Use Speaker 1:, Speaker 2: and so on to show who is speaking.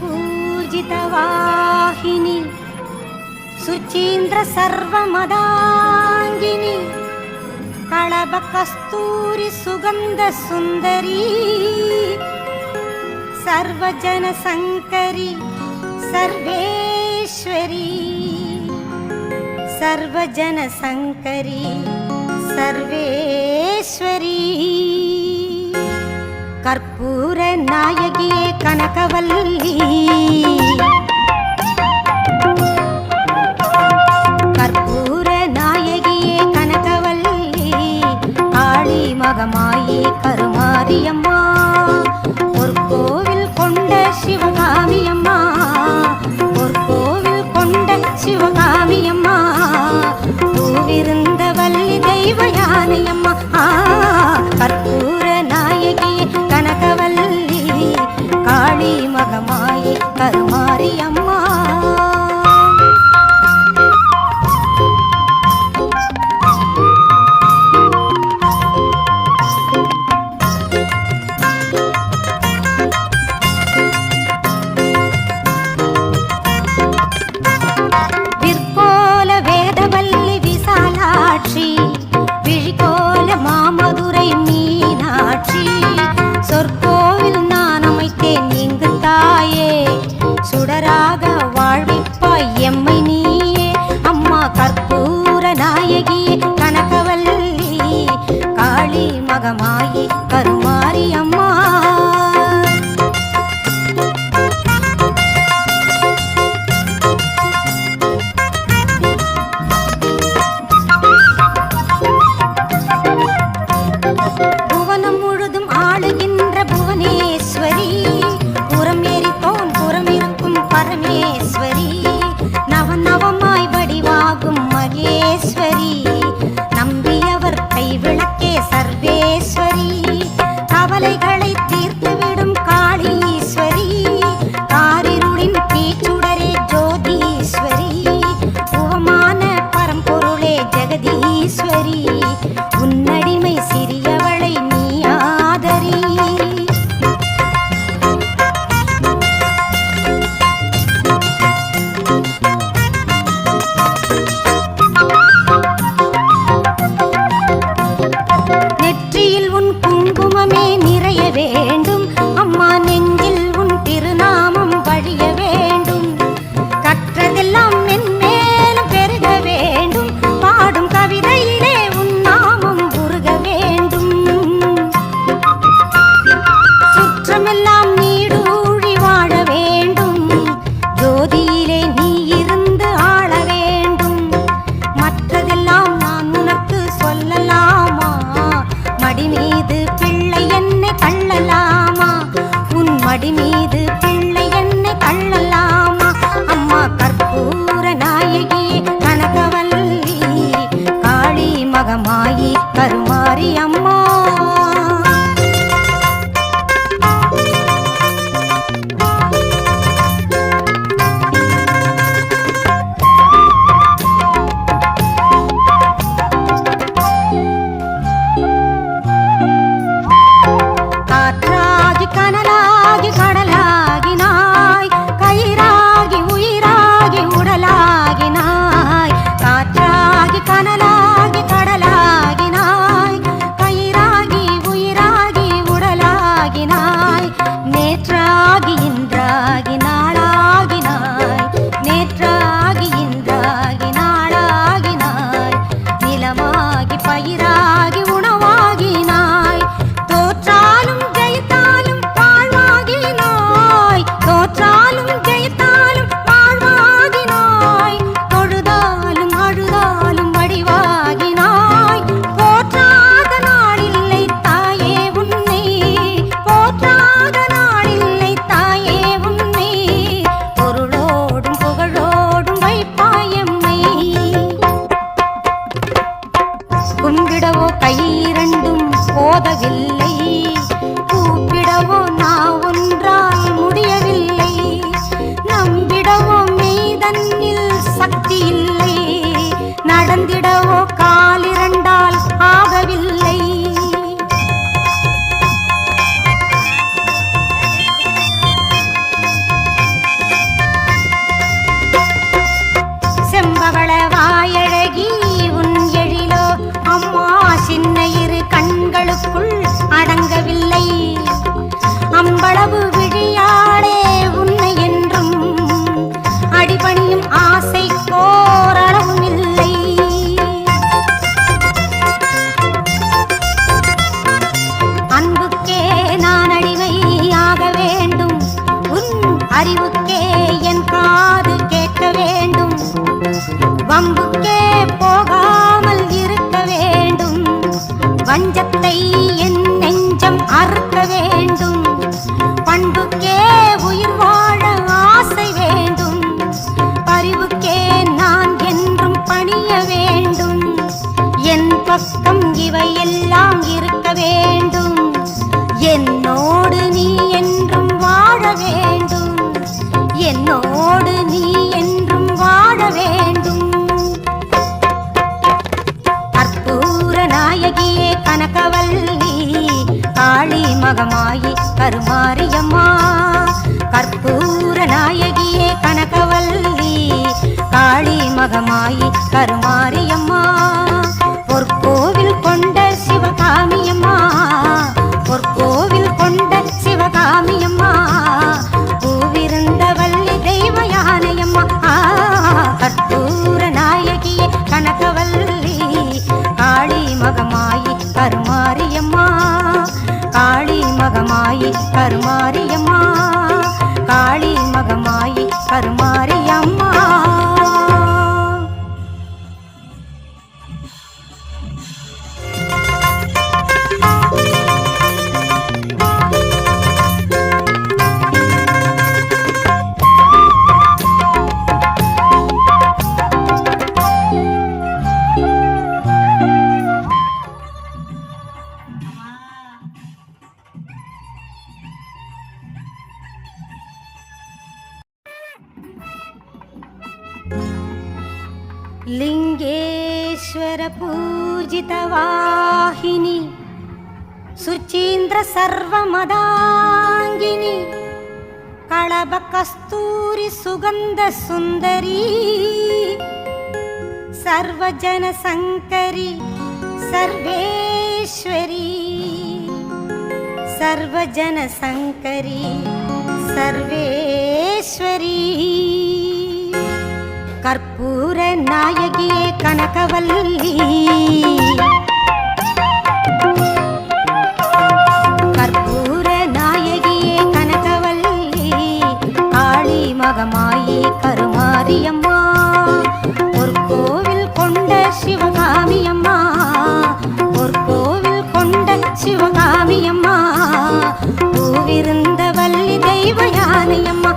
Speaker 1: पूजितवाहिनि सुचीन्द्रसर्वमदाङ्गिनि कळबकस्तूरिसुगन्धसुन्दरी सर्वजनसङ्करि सर्वेश्वरी सर्वजनसङ्करि सर्वेश्वरी। கற்பூர நாயகியே கனகவல்லி. கற்பூர நாயகியே கனகவல்லி. ஆளி மகமாயி கருமாரியம்மா தானமாயி கருமாரி அம்மா மகமா हरी వాడిని பதவில்லை என்னோடு நீ என்றும் வாழ வேண்டும். கற்பூர நாயகியே கனகவல்லி காளி மகமாயி கருமாரியம்மா. கற்பூர நாயகியே கனகவல்லி காளி மகமாயி கருமாரி वाहिनि सुचीन्द्र सर्वमदाङ्गिनि कलब सर्वेश्वरी सर्वजनशङ्करि सर्वेश्वरी। கற்பூர நாயகியே கனகவல்லி. கற்பூர நாயகியே கனகவல்லி. காளி மகமாயி கருமாரியம்மா. ஒரு கோவில் கொண்ட சிவகாமியம்மா. ஒரு கோவில் கொண்ட சிவகாமியம்மா. பூவிருந்த வள்ளி தெய்வ யானையம்மா